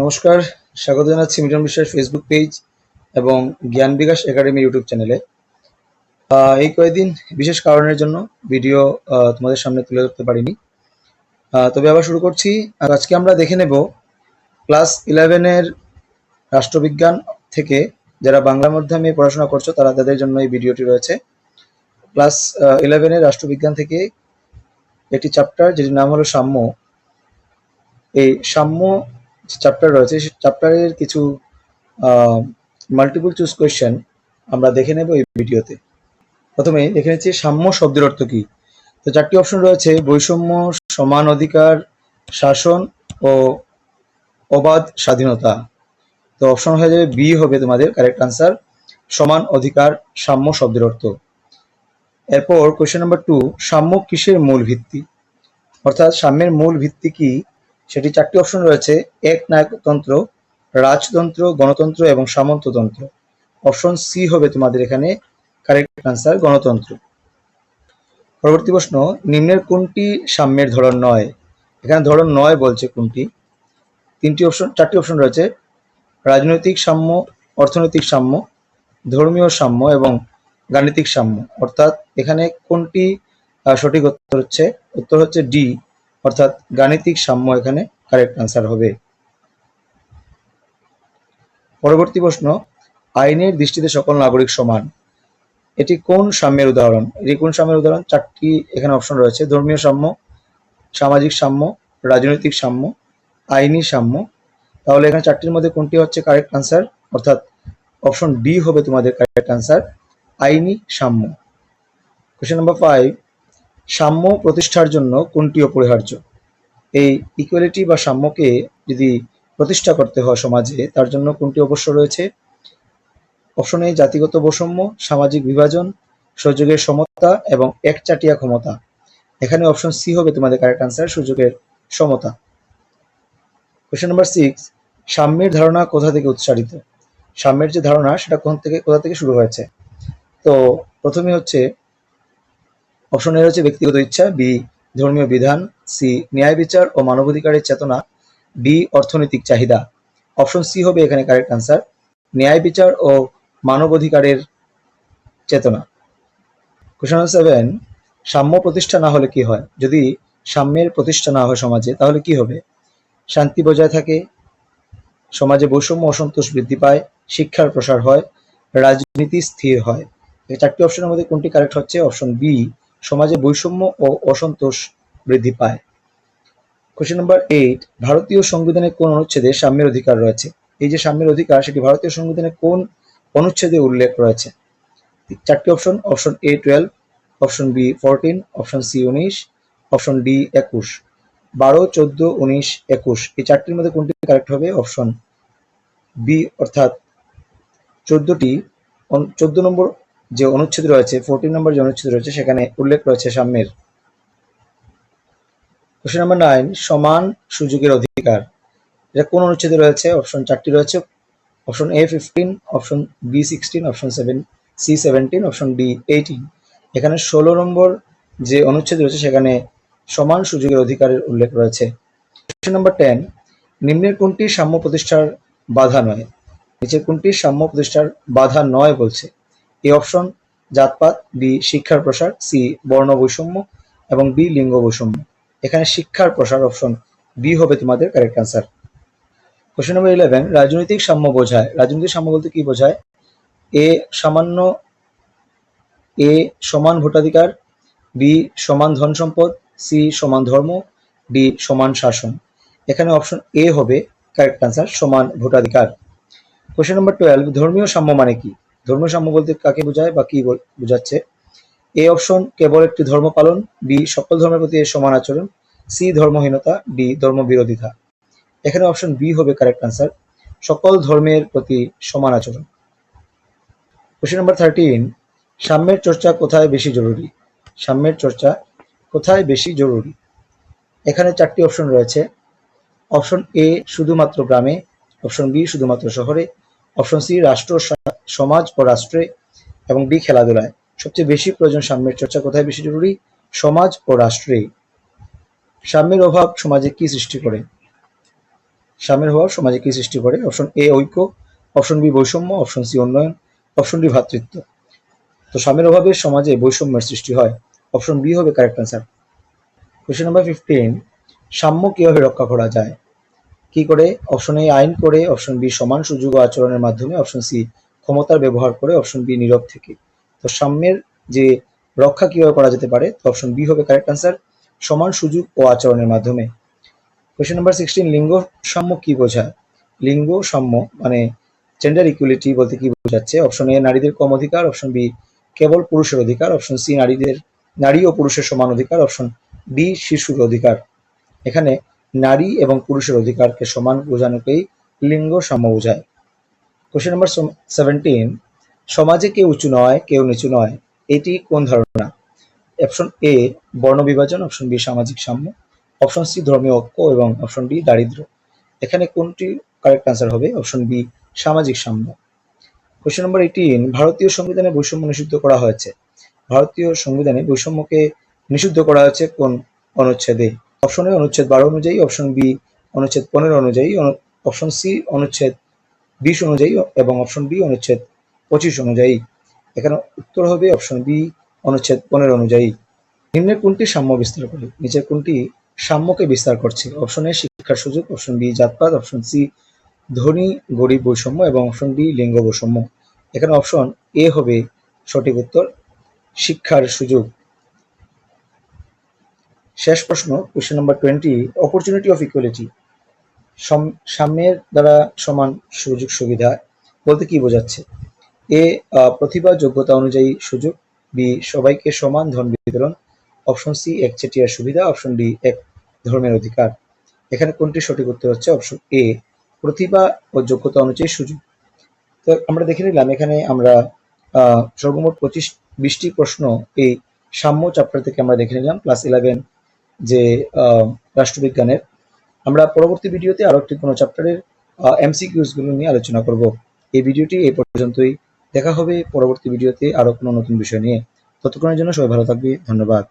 নমস্কার, স্বাগত জানাচ্ছি মিটন বিশ্বাস ফেসবুক পেজ এবং জ্ঞান বিকাশ একাডেমি ইউটিউব চ্যানেলে এই কয়েকদিন বিশেষ কারণের জন্য ভিডিও তোমাদের সামনে তুলে ধরতে পারিনি। তবে আবার শুরু করছি। আর আজকে আমরা দেখে নেব ক্লাস ইলেভেনের রাষ্ট্রবিজ্ঞান থেকে যারা বাংলা মাধ্যমে পড়াশোনা করছ, তারা তাদের জন্য এই ভিডিওটি রয়েছে। ক্লাস ইলেভেনের রাষ্ট্রবিজ্ঞান থেকে একটি চ্যাপ্টার যেটির নাম হলো সাম্য। এই সাম্য চ্যাপ্টার রয়েছে, সেই চ্যাপ্টারের কিছু মাল্টিপল চুজ কোয়েশ্চেন আমরা দেখে নেব এই ভিডিওতে। প্রথমে দেখে নিচ্ছি সাম্য শব্দের অর্থ কি? তো চারটি অপশন রয়েছে, বৈষম্য, সমান অধিকার, শাসন ও অবাধ স্বাধীনতা। তো অপশন হয়ে যাবে বি হবে তোমাদের কারেক্ট আনসার সমান অধিকার, সাম্য শব্দের অর্থ। এরপর কোয়েশ্চেন নাম্বার টু সাম্য কিসের মূল ভিত্তি? অর্থাৎ সাম্যের মূল ভিত্তি কি? সেটি চারটি অপশন রয়েছে, এক নায়কতন্ত্র, রাজতন্ত্র, গণতন্ত্র এবং সামন্ততন্ত্র। অপশন সি হবে তোমাদের এখানে কারেক্ট আনসার গণতন্ত্র। পরবর্তী প্রশ্ন, নিম্নের কোনটি সাম্যের ধরন নয়? এখানে ধরন নয় বলছে কোনটি। তিনটি অপশন চারটি অপশন রয়েছে, রাজনৈতিক সাম্য, অর্থনৈতিক সাম্য, ধর্মীয় সাম্য এবং গাণিতিক সাম্য। অর্থাৎ এখানে কোনটি সঠিক উত্তর হচ্ছে উত্তর হচ্ছে ডি অর্থাৎ গাণিতিক সাম্য এখানে কারেক্ট আনসার হবে। পরবর্তী প্রশ্ন, আইনের দৃষ্টিতে সকল নাগরিক সমান। এটি কোন সাম্যের উদাহরণ? এটি কোন সাম্যের উদাহরণ? চারটি এখানে অপশন রয়েছে। ধর্মীয় সাম্য, সামাজিক সাম্য, রাজনৈতিক সাম্য, আইনি সাম্য। তাহলে এখানে চারটির মধ্যে কোনটি হচ্ছে কারেক্ট আনসার অর্থাৎ অপশন ডি হবে তোমাদের কারেক্ট আনসার আইনি সাম্য। কোশ্চেন নাম্বার ফাইভ সাম্য প্রতিষ্ঠার জন্য কোনটি অপরিহার্য। এই ইকুয়ালিটি বা সাম্যকে যদি প্রতিষ্ঠা করতে হয় সমাজে, তার জন্য কোনটি অবশ্য রয়েছে? অপশন এ জাতিগত বৈষম্য, সামাজিক বিভাজন, সুযোগের সমতা এবং একচাটিয়া ক্ষমতা। এখানে অপশন সি হবে তোমাদের কারেক্ট আনসার সুযোগের সমতা। কোশ্চেন নাম্বার সিক্স সাম্যের ধারণা কোথা থেকে উৎসারিত সাম্যের যে ধারণা, সেটা কোন থেকে, কোথা থেকে শুরু হয়েছে? তো প্রথমে হচ্ছে অপশন এ হচ্ছে ব্যক্তিগত ইচ্ছা, বি, ধর্মীয় বিধান, সি, ন্যায় বিচার ও মানবাধিকারের চেতনা, ডি, অর্থনৈতিক চাহিদা। অপশন সি হবে এখানে কারেক্ট আনসার ন্যায় বিচার ও মানবাধিকারের চেতনা। কোশ্চেন সেভেন সাম্য প্রতিষ্ঠা না হলে কি হয়? যদি সাম্যের প্রতিষ্ঠা না হয় সমাজে, তাহলে কি হবে? শান্তি বজায় থাকে, সমাজে বৈষম্য অসন্তোষ বৃদ্ধি পায়, শিক্ষার প্রসার হয়, রাজনীতি স্থির হয়। এই চারটি অপশনের মধ্যে কোনটি কারেক্ট হচ্ছে? অপশন বি সমাজে বৈষম্য ও অসন্তোষ বৃদ্ধি পায়। কোশ্চেন নাম্বার এইট ভারতীয় সংবিধানে কোন অনুচ্ছেদে সাম্যের অধিকার রয়েছে? এই যে সাম্যের অধিকার, সেটি ভারতীয় সংবিধানে কোন অনুচ্ছেদে উল্লেখ রয়েছে? চারটি option option A twelve option B fourteen option C উনিশ অপশন ডি একুশ। বারো, চোদ্দ, উনিশ, একুশ, এই চারটির মধ্যে কোনটি কারেক্ট হবে? অপশন বি অর্থাৎ চোদ্দটি চোদ্দ নম্বর যে অনুচ্ছেদ রয়েছে ফোরটিন নম্বর যে অনুচ্ছেদ রয়েছে, সেখানে উল্লেখ রয়েছে সাম্যের। কোশ্চেন নাম্বার নাইন সমান সুযোগের অধিকার। এটা কোন অনুচ্ছেদে রয়েছে? অপশন চারটি রয়েছে। Option A fifteen option B sixteen option seven C seventeen option D eighteen এখানে ষোলো নম্বর যে অনুচ্ছেদ রয়েছে, সেখানে সমান সুযোগের অধিকারের উল্লেখ রয়েছে। কোশ্চেন নাম্বার টেন নিম্নের কোনটি সাম্য প্রতিষ্ঠার বাধা নয়? নিচের কোনটি সাম্য প্রতিষ্ঠার বাধা নয় বলছে? এই অপশন জাতপাত, বি শিক্ষার প্রসার, সি বর্ণ বৈষম্য এবং বি লিঙ্গ বৈষম্য এখানে শিক্ষার প্রসার অপশন বি হবে তোমাদের correct answer question number eleven রাজনৈতিক সাম্য বোঝায়। রাজনৈতিক সাম্য বলতে কি বোঝায়? এ সামান্য, এ সমান ভোটাধিকার, বি সমান ধন সম্পদ, সি সমান ধর্ম, ডি সমান শাসন। এখানে অপশন এ হবে কারেক্ট আনসার সমান ভোটাধিকার। কোশ্চেন নাম্বার টুয়েলভ ধর্মীয় সাম্য মানে কি? ধর্মীয় সাম্য বলতে কাকে বোঝায় বা কি বোঝাচ্ছে? এ অপশন কেবল একটি ধর্ম পালন, বি সকল ধর্মের প্রতি সমান আচরণ, সি ধর্মহীনতা, ডি ধর্ম বিরোধিতা। এখানে অপশন বি হবে কারেক্ট আনসার সকল ধর্মের প্রতি সমান আচরণ। কোশ্চেন নাম্বার থার্টিন সাম্যের চর্চা কোথায় বেশি জরুরি? সাম্যের চর্চা কোথায় বেশি জরুরি? এখানে চারটি অপশন রয়েছে। অপশন এ শুধুমাত্র গ্রামে, অপশন বি শুধুমাত্র শহরে, অপশন সি রাষ্ট্র সমাজ ও রাষ্ট্রে এবং ডি খেলাধুলায় সবচেয়ে বেশি প্রয়োজন সাম্যের চর্চা কোথায় বেশি জরুরি? সমাজ ও রাষ্ট্রে। সাম্যের অভাব সমাজে কি সৃষ্টি করে? সাম্যের অভাব সমাজে কি সৃষ্টি করে? অপশন এ, ঐক্য। অপশন বি, বৈষম্য। অপশন সি, উন্নয়ন। অপশন ডি ভ্রাতৃত্ব তো সাম্যের অভাবে সমাজে বৈষম্যের সৃষ্টি হয়। অপশন বি হবে correct answer question number fifteen সাম্য কীভাবে রক্ষা করা যায়? কি করে? অপশন এ, আইন করে। অপশন বি, সমান সুযোগ আচরণের মাধ্যমে। অপশন সি ক্ষমতার ব্যবহার করে অপশন বি নীরব থেকে। তো সাম্যের যে রক্ষা কীভাবে করা যেতে পারে, তো অপশন বি হবে কারেক্ট অ্যান্সার সমান সুযোগ ও আচরণের মাধ্যমে। কোয়েশ্চেন নাম্বার সিক্সটিন লিঙ্গ সাম্য কি বোঝায়? লিঙ্গ সাম্য মানে জেন্ডার ইকুয়ালিটি বলতে কি বোঝাচ্ছে? অপশন এ নারীদের কম অধিকার অপশন বি কেবল পুরুষের অধিকার অপশন সি নারীদের, নারী ও পুরুষের সমান অধিকার অপশন বি শিশুর অধিকার। এখানে নারী এবং পুরুষের অধিকারকে সমান বোঝানোকেই লিঙ্গ সাম্য বোঝায়। কোশ্চেন নাম্বার সেভেন্টিন সমাজে কেউ উঁচু নয়, কেউ নিচু নয়, এটি কোন ধারণা? অপশন এ বর্ণ বিভাজন অপশন বি সামাজিক সাম্য অপশন সি ধর্মীয় ঐক্য, এবং অপশন ডি দারিদ্র্য। এখানে কোনটি কারেক্ট আনসার হবে? অপশন বি সামাজিক সাম্য। কোশ্চেন নম্বর এইটিন ভারতীয় সংবিধানে বৈষম্য নিষিদ্ধ করা হয়েছে। ভারতীয় সংবিধানে বৈষম্যকে নিষিদ্ধ করা হয়েছে কোন অনুচ্ছেদে? অপশন এ অনুচ্ছেদ বারো অনুযায়ী অপশন বি অনুচ্ছেদ পনেরো অনুযায়ী, অন- অপশন সি অনুচ্ছেদ বিশ অনুযায়ী এবং অপশন বি অনুচ্ছেদ পঁচিশ অনুযায়ী। এখানে উত্তর হবে অপশন বি অনুচ্ছেদ পনেরো অনুযায়ী। নিম্নের কোনটি সাম্য বিস্তার করে নিচের কোনটি সাম্যকে বিস্তার করছে? অপশন এ শিক্ষার সুযোগ অপশন বি জাতপাত অপশন সি ধনী, গরিব বৈষম্য এবং অপশন ডি লিঙ্গ বৈষম্য। এখানে অপশন এ হবে সঠিক উত্তর, শিক্ষার সুযোগ। শেষ প্রশ্ন question number twenty opportunity of equality সাম্যের দ্বারা সমান সুযোগ সুবিধা বলতে কি বোঝাচ্ছে? এ প্রতিভা, যোগ্যতা অনুযায়ী সুযোগ। বি, সবাইকে সমান ধন বিতরণ। অপশন সি একচেটিয়ার সুবিধা। অপশন ডি, এক ধর্মের অধিকার। এখানে কোনটি সঠিক উত্তর হচ্ছে? অপশন এ, প্রতিভা ও যোগ্যতা অনুযায়ী সুযোগ। তো আমরা দেখে নিলাম, এখানে আমরা সর্বমোট পঁচিশ, বিশটি প্রশ্ন এই সাম্য চ্যাপ্টার থেকে আমরা দেখে নিলাম। ক্লাস ইলেভেন যে রাষ্ট্রবিজ্ঞানের আমরা পরবর্তী ভিডিওতে আরও একটি কোনো চ্যাপ্টারের এমসিকিউসগুলো নিয়ে আলোচনা করব। এই ভিডিওটি এই পর্যন্তই। দেখা হবে পরবর্তী ভিডিওতে আরও কোনো নতুন বিষয় নিয়ে। ততক্ষণের জন্য সবাই ভালো থাকবে। ধন্যবাদ।